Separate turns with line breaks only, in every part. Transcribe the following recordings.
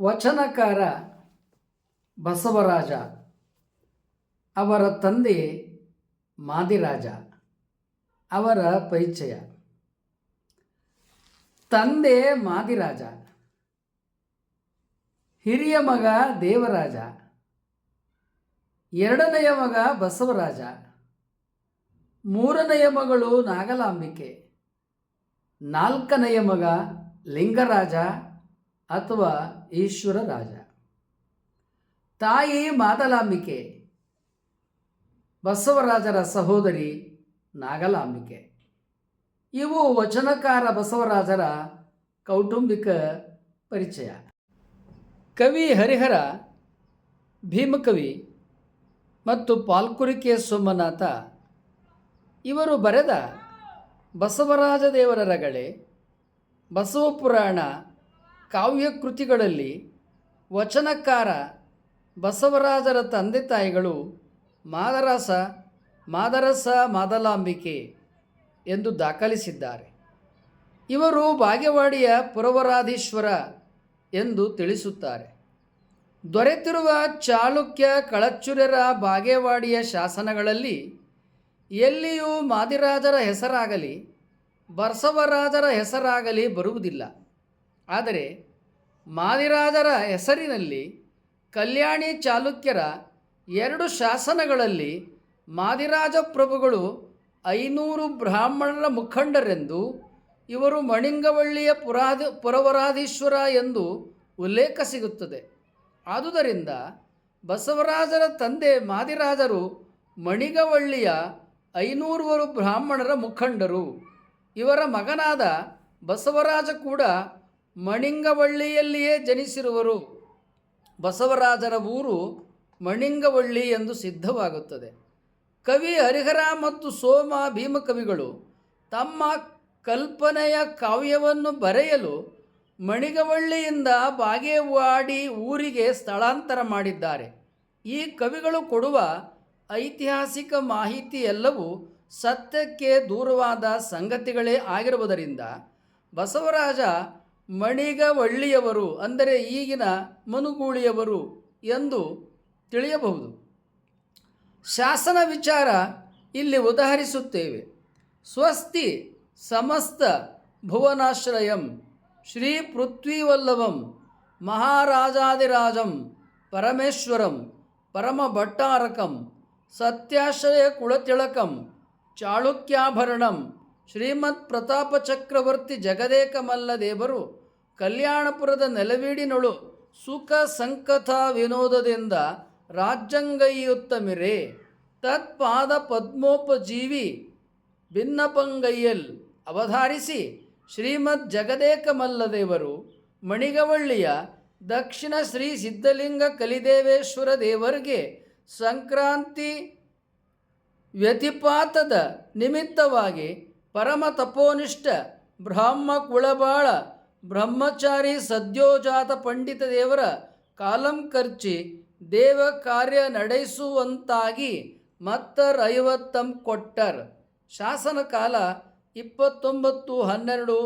ವಚನಕಾರ ಬಸವರಾಜ ಅವರ ತಂದೆ ಮಾದಿರಾಜ ಅವರ ಪರಿಚಯ. ತಂದೆ ಮಾದಿರಾಜ ಹಿರಿಯ ಮಗ ದೇವರಾಜ ಎರಡನೆಯ ಮಗ ಬಸವರಾಜ. ಮೂರನೆಯ ಮಗಳು ನಾಗಲಾಂಬಿಕೆ. ನಾಲ್ಕನೆಯ ಮಗ ಲಿಂಗರಾಜ ಅಥವಾ ಈಶ್ವರ ರಾಜ ತಾಯಿ ಮಾದಲಾಂಬಿಕೆ. ಬಸವರಾಜರ ಸಹೋದರಿ ನಾಗಲಾಂಬಿಕೆ. ಇವು ವಚನಕಾರ ಬಸವರಾಜರ ಕೌಟುಂಬಿಕ ಪರಿಚಯ. ಕವಿ ಹರಿಹರ ಭೀಮಕವಿ ಮತ್ತು ಪಾಲ್ಕುರಿಕೆ ಸೋಮನಾಥ, ಇವರು ಬರೆದ ಬಸವರಾಜ ದೇವರ ರಗಳೆ, ಬಸವ ಪುರಾಣ, ಕಾವ್ಯ ಕೃತಿಗಳಲ್ಲಿ ವಚನಕಾರ ಬಸವರಾಜರ ತಂದೆ ತಾಯಿಗಳು ಮಾದರಸ ಮಾದರಸ, ಮಾದಲಾಂಬಿಕೆ ಎಂದು ದಾಖಲಿಸಿದ್ದಾರೆ. ಇವರು ಬಾಗೇವಾಡಿಯ ಪುರವರಾಧೀಶ್ವರ ಎಂದು ತಿಳಿಸುತ್ತಾರೆ. ದೊರೆತಿರುವ ಚಾಲುಕ್ಯ ಕಳಚುರ್ಯರ ಬಾಗೇವಾಡಿಯ ಶಾಸನಗಳಲ್ಲಿ ಎಲ್ಲಿಯೂ ಮಾದಿರಾಜರ ಹೆಸರಾಗಲಿ ಬಸವರಾಜರ ಹೆಸರಾಗಲಿ ಬರುವುದಿಲ್ಲ. ಆದರೆ ಮಾದಿರಾಜರ ಹೆಸರಿನಲ್ಲಿ ಕಲ್ಯಾಣಿ ಚಾಲುಕ್ಯರ ಎರಡು ಶಾಸನಗಳಲ್ಲಿ ಮಾದಿರಾಜ ಪ್ರಭುಗಳು ಐನೂರು ಬ್ರಾಹ್ಮಣರ ಮುಖಂಡರೆಂದು, ಇವರು ಮಣಿಂಗವಳ್ಳಿಯ ಪುರಾಧ, ಪುರವರಾಧೀಶ್ವರ ಎಂದು ಉಲ್ಲೇಖ ಸಿಗುತ್ತದೆ. ಆದುದರಿಂದ ಬಸವರಾಜರ ತಂದೆ ಮಾದಿರಾಜರು ಮಣಿಗವಳ್ಳಿಯ ಐನೂರುವರು ಬ್ರಾಹ್ಮಣರ ಮುಖಂಡರು. ಇವರ ಮಗನಾದ ಬಸವರಾಜ ಕೂಡ ಮಣಿಂಗವಳ್ಳಿಯಲ್ಲಿಯೇ ಜನಿಸಿರುವರು. ಬಸವರಾಜರ ಊರು ಮಣಿಂಗವಳ್ಳಿ ಎಂದು ಸಿದ್ಧವಾಗುತ್ತದೆ. ಕವಿ ಹರಿಹರ ಮತ್ತು ಸೋಮ ಭೀಮಕವಿಗಳು ತಮ್ಮ ಕಲ್ಪನೆಯ ಕಾವ್ಯವನ್ನು ಬರೆಯಲು ಮಣಿಗವಳ್ಳಿಯಿಂದ ಬಾಗೇವಾಡಿ ಊರಿಗೆ ಸ್ಥಳಾಂತರ ಮಾಡಿದ್ದಾರೆ. ಈ ಕವಿಗಳು ಕೊಡುವ ಐತಿಹಾಸಿಕ ಮಾಹಿತಿ ಎಲ್ಲವೂ ಸತ್ಯಕ್ಕೆ ದೂರವಾದ ಸಂಗತಿಗಳೇ ಆಗಿರುವುದರಿಂದ ಬಸವರಾಜ ಮಣಿಗವಳ್ಳಿಯವರು, ಅಂದರೆ ಈಗಿನ ಮನುಗೂಳಿಯವರು ಎಂದು ತಿಳಿಯಬಹುದು. ಶಾಸನ ವಿಚಾರ ಇಲ್ಲಿ ಉದಾಹರಿಸುತ್ತೇವೆ. ಸ್ವಸ್ತಿ ಸಮಸ್ತ ಭುವನಾಶ್ರಯಂ ಶ್ರೀ ಪೃಥ್ವೀವಲ್ಲಭಂ ಮಹಾರಾಜಾದಿರಾಜಂ ಪರಮೇಶ್ವರಂ, ಪರಮಭಟ್ಟಾರಕಂ ಸತ್ಯಾಶ್ರಯ ಕುಳತಿಳಕಂ ಚಾಳುಕ್ಯಾಭರಣಂ ಶ್ರೀಮತ್ ಪ್ರತಾಪ ಚಕ್ರವರ್ತಿ ಜಗದೇಕಮಲ್ಲ ದೇವರು ಕಲ್ಯಾಣಪುರದ ನೆಲವೀಡಿನೊಳು ಸುಖ ಸಂಕಥ ವಿನೋದದಿಂದ ರಾಜ್ಯಂಗೈಯುತ್ತಮಿರೆ. ತತ್ಪಾದ ಪದ್ಮೋಪಜೀವಿ ಭಿನ್ನಪಂಗೈಯಲ್ ಅವಧಾರಿಸಿ ಶ್ರೀಮದ್ ಜಗದೇಕಮಲ್ಲದೇವರು, ಮಣಿಗವಳ್ಳಿಯ ದಕ್ಷಿಣ ಶ್ರೀ ಸಿದ್ಧಲಿಂಗ ಕಲಿದೇವೇಶ್ವರ ದೇವರಿಗೆ ಸಂಕ್ರಾಂತಿ ವ್ಯತಿಪಾತದ ನಿಮಿತ್ತವಾಗಿ ಪರಮ ತಪೋನಿಷ್ಠ ಬ್ರಾಹ್ಮ ಕುಳಬಾಳ ಬ್ರಹ್ಮಚಾರಿ ಸದ್ಯೋಜಾತ ಪಂಡಿತ ದೇವರ ಕಾಲಂ ಖರ್ಚಿ ದೇವ ಕಾರ್ಯ ನಡೆಸುವಂತಾಗಿ ಮತ್ತರ್ ಐವತ್ತಂ ಕೊಟ್ಟರ್. ಶಾಸನ ಕಾಲ ಇಪ್ಪತ್ತೊಂಬತ್ತು ಹನ್ನೆರಡು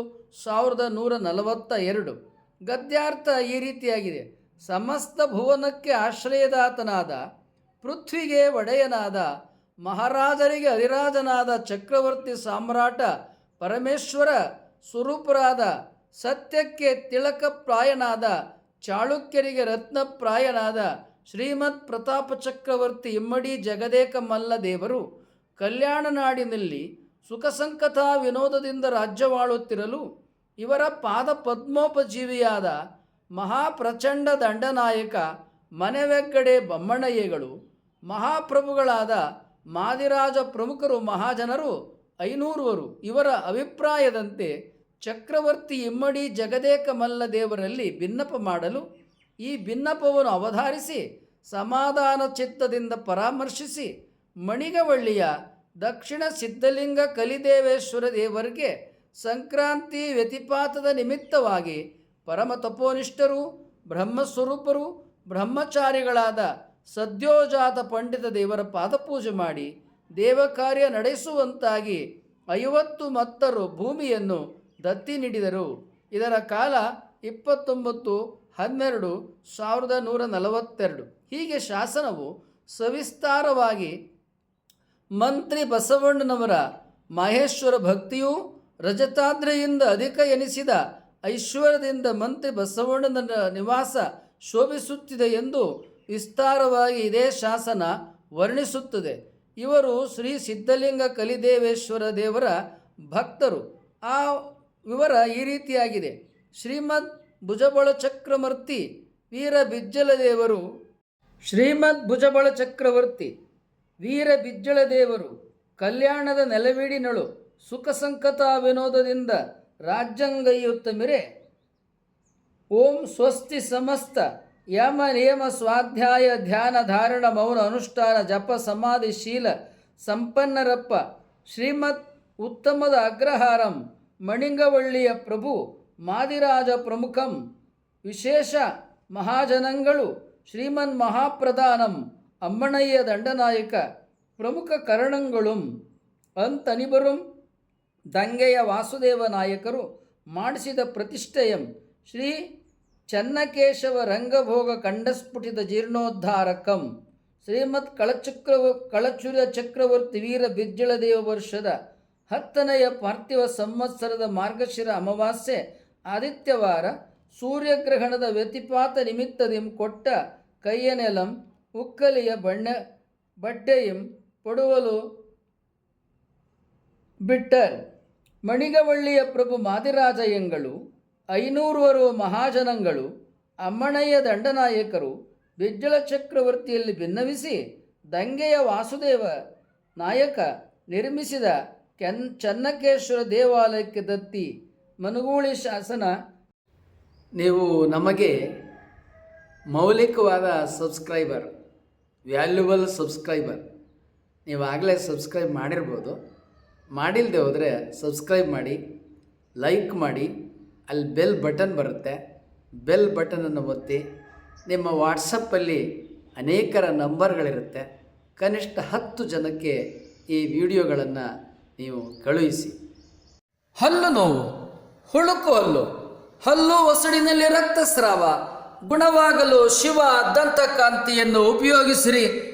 ಸಾವಿರದ ನೂರ ನಲವತ್ತ ಎರಡು ಗದ್ಯಾರ್ಥ ಈ ರೀತಿಯಾಗಿದೆ. ಸಮಸ್ತ ಭುವನಕ್ಕೆ ಆಶ್ರಯದಾತನಾದ, ಪೃಥ್ವಿಗೆ ಒಡೆಯನಾದ, ಮಹಾರಾಜರಿಗೆ ಅಧಿರಾಜನಾದ ಚಕ್ರವರ್ತಿ ಸಾಮ್ರಾಟ ಪರಮೇಶ್ವರ ಸ್ವರೂಪರಾದ, ಸತ್ಯಕ್ಕೆ ತಿಳಕಪ್ರಾಯನಾದ ಚಾಳುಕ್ಯರಿಗೆ ರತ್ನಪ್ರಾಯನಾದ ಶ್ರೀಮತ್ ಪ್ರತಾಪ ಚಕ್ರವರ್ತಿ ಇಮ್ಮಡಿ ಜಗದೇಕ ಮಲ್ಲ ದೇವರು ಕಲ್ಯಾಣ ನಾಡಿನಲ್ಲಿ ಸುಖ ವಿನೋದದಿಂದ ರಾಜ್ಯವಾಳುತ್ತಿರಲು ಇವರ ಪಾದ ಪದ್ಮೋಪಜೀವಿಯಾದ ಮಹಾಪ್ರಚಂಡ ದಂಡನಾಯಕ ಮನೆವೆಗ್ಗಡೆ ಬಮ್ಮಣಯ್ಯಗಳು, ಮಹಾಪ್ರಭುಗಳಾದ ಮಾದಿರಾಜ ಪ್ರಮುಖರು ಮಹಾಜನರು ಐನೂರುವರು. ಇವರ ಅಭಿಪ್ರಾಯದಂತೆ ಚಕ್ರವರ್ತಿ ಇಮ್ಮಡಿ ಜಗದೇಕ ಮಲ್ಲ ದೇವರಲ್ಲಿ ಭಿನ್ನಪ ಮಾಡಲು ಈ ಭಿನ್ನಪವನ್ನು ಅವಧಾರಿಸಿ ಸಮಾಧಾನ ಚಿತ್ತದಿಂದ ಪರಾಮರ್ಶಿಸಿ ಮಣಿಗವಳ್ಳಿಯ ದಕ್ಷಿಣ ಸಿದ್ಧಲಿಂಗ ಕಲಿದೇವೇಶ್ವರ ದೇವರಿಗೆ ಸಂಕ್ರಾಂತಿ ವ್ಯತಿಪಾತದ ನಿಮಿತ್ತವಾಗಿ ಪರಮ ತಪೋನಿಷ್ಠರು, ಬ್ರಹ್ಮಸ್ವರೂಪರು, ಬ್ರಹ್ಮಚಾರಿಗಳಾದ ಸದ್ಯೋಜಾತ ಪಂಡಿತ ದೇವರ ಪಾದಪೂಜೆ ಮಾಡಿ ದೇವ ಕಾರ್ಯ ನಡೆಸುವಂತಾಗಿ ಐವತ್ತು ಮತ್ತರು ಭೂಮಿಯನ್ನು ದತ್ತಿ ನೀಡಿದರು. ಇದರ ಕಾಲ ಇಪ್ಪತ್ತೊಂಬತ್ತು, ಹನ್ನೆರಡು, ಸಾವಿರದ ನೂರ ನಲವತ್ತೆರಡು. ಹೀಗೆ ಶಾಸನವು ಸವಿಸ್ತಾರವಾಗಿ ಮಂತ್ರಿ ಬಸವಣ್ಣನವರ ಮಹೇಶ್ವರ ಭಕ್ತಿಯು ರಜತಾದ್ರೆಯಿಂದ ಅಧಿಕ ಎನಿಸಿದ ಐಶ್ವರ್ಯದಿಂದ ಮಂತ್ರಿ ಬಸವಣ್ಣನ ನಿವಾಸ ಶೋಭಿಸುತ್ತಿದೆ ಎಂದು ವಿಸ್ತಾರವಾಗಿ ಇದೇ ಶಾಸನ ವರ್ಣಿಸುತ್ತದೆ. ಇವರು ಶ್ರೀ ಸಿದ್ಧಲಿಂಗ ಕಲಿದೇವೇಶ್ವರ ದೇವರ ಭಕ್ತರು. ಆ ವಿವರ ಈ ರೀತಿಯಾಗಿದೆ. ಶ್ರೀಮದ್ ಭುಜಬಳ ಚಕ್ರವರ್ತಿ ವೀರ ಬಿಜ್ಜಲ ದೇವರು. ಶ್ರೀಮದ್ ಭುಜಬಳ ಚಕ್ರವರ್ತಿ ವೀರ ಬಿಜ್ಜಳ ದೇವರು, ಕಲ್ಯಾಣದ ನೆಲವೀಡಿನಳು, ಸುಖ ಸಂಕತ ವಿನೋದದಿಂದ ರಾಜ್ಯಂಗೈಯುತ್ತ ಮಿರೆ. ಓಂ ಸ್ವಸ್ತಿ ಸಮಸ್ತ, ಯಮ ನಿಯಮ ಸ್ವಾಧ್ಯಾಯ ಧ್ಯಾನ ಧಾರಣ ಮೌನ ಅನುಷ್ಠಾನ ಜಪ ಸಮಾಧಿ ಶೀಲ ಸಂಪನ್ನರಪ್ಪ. ಶ್ರೀಮತ್ ಉತ್ತಮದ ಅಗ್ರಹಾರಂ, ಮಣಿಂಗವಳ್ಳಿಯ ಪ್ರಭು, ಮಾದಿರಾಜ ಪ್ರಮುಖಂ. ವಿಶೇಷ ಮಹಾಜನಂಗಳು, ಶ್ರೀಮನ್ ಮಹಾಪ್ರಧಾನಂ. ಅಮ್ಮಣಯ್ಯ ದಂಡನಾಯಕ ಪ್ರಮುಖ ಕರಣಂಗಳುಂ ಅಂತನಿಬರುಂ ದಂಗೆಯ ವಾಸುದೇವ ನಾಯಕರು ಮಾಡಿಸಿದ ಪ್ರತಿಷ್ಠೆಯಂ ಶ್ರೀ ಚನ್ನಕೇಶವ ರಂಗಭೋಗ ಕಂಡಸ್ಫುಟಿತ ಜೀರ್ಣೋದ್ಧಾರಕಂ. ಶ್ರೀಮತ್ ಕಳಚಕ್ರವ ಕಳಚುರ್ಯ ಚಕ್ರವರ್ತಿ ವೀರ ಬಿಜ್ಜಳದೇವ ವರ್ಷದ ಹತ್ತನೆಯ ಪಾರ್ಥಿವ ಸಂವತ್ಸರದ ಮಾರ್ಗಶಿರ ಅಮಾವಾಸ್ಯೆ ಆದಿತ್ಯವಾರ ಸೂರ್ಯಗ್ರಹಣದ ವ್ಯತಿಪಾತ ನಿಮಿತ್ತದಿಂ ಕೊಟ್ಟ ಕೈಯನೆಲಂ ಉಕ್ಕಲಿಯ ಬಣ್ಣ ಬಡ್ಡೆಯಂ ಪಡುವಲು ಬಿಟ್ಟರ್. ಮಣಿಗವಳ್ಳಿಯ ಪ್ರಭು ಮಾದಿರಾಜಯ್ಯಂಗಳು ಐನೂರುವರು ಮಹಾಜನಂಗಳು, ಅಮ್ಮಣಯ್ಯ ದಂಡನಾಯಕರು ಬಿಜ್ಜಳ ಚಕ್ರವರ್ತಿಯಲ್ಲಿ ಭಿನ್ನವಿಸಿ ದಂಗೆಯ ವಾಸುದೇವ ನಾಯಕ ನಿರ್ಮಿಸಿದ ಕೆನ್ ಚನ್ನಕೇಶ್ವರ ದೇವಾಲಯಕ್ಕೆ ದತ್ತಿ ಮನುಗೂಳಿ ಶಾಸನ. ನೀವು ನಮಗೆ ಮೌಲಿಕವಾದ ಸಬ್ಸ್ಕ್ರೈಬರ್ ವ್ಯಾಲ್ಯುಬಲ್ ಸಬ್ಸ್ಕ್ರೈಬರ್ ನೀವು ಆಗಲೇ ಸಬ್ಸ್ಕ್ರೈಬ್ ಮಾಡಿರ್ಬೋದು. ಮಾಡಿಲ್ಲದೆ ಹೋದರೆ ಸಬ್ಸ್ಕ್ರೈಬ್ ಮಾಡಿ ಲೈಕ್ ಮಾಡಿ, ಅಲ್ಲಿ ಬೆಲ್ ಬಟನ್ ಬರುತ್ತೆ. ಬೆಲ್ ಬಟನನ್ನು ಒತ್ತಿ, ನಿಮ್ಮ ವಾಟ್ಸಪ್ಪಲ್ಲಿ ಅನೇಕರ ನಂಬರ್ಗಳಿರುತ್ತೆ ಕನಿಷ್ಠ ಹತ್ತು ಜನಕ್ಕೆ ಈ ವಿಡಿಯೋಗಳನ್ನು ನೀವು ಕಳುಹಿಸಿ. ಹಲ್ಲು ನೋವು, ಹುಳುಕು ಹಲ್ಲು ಹಲ್ಲು ಒಸಡಿನಲ್ಲಿ ರಕ್ತಸ್ರಾವ ಗುಣವಾಗಲು ಶಿವ ದಂತಕಾಂತಿಯನ್ನು ಉಪಯೋಗಿಸಿರಿ.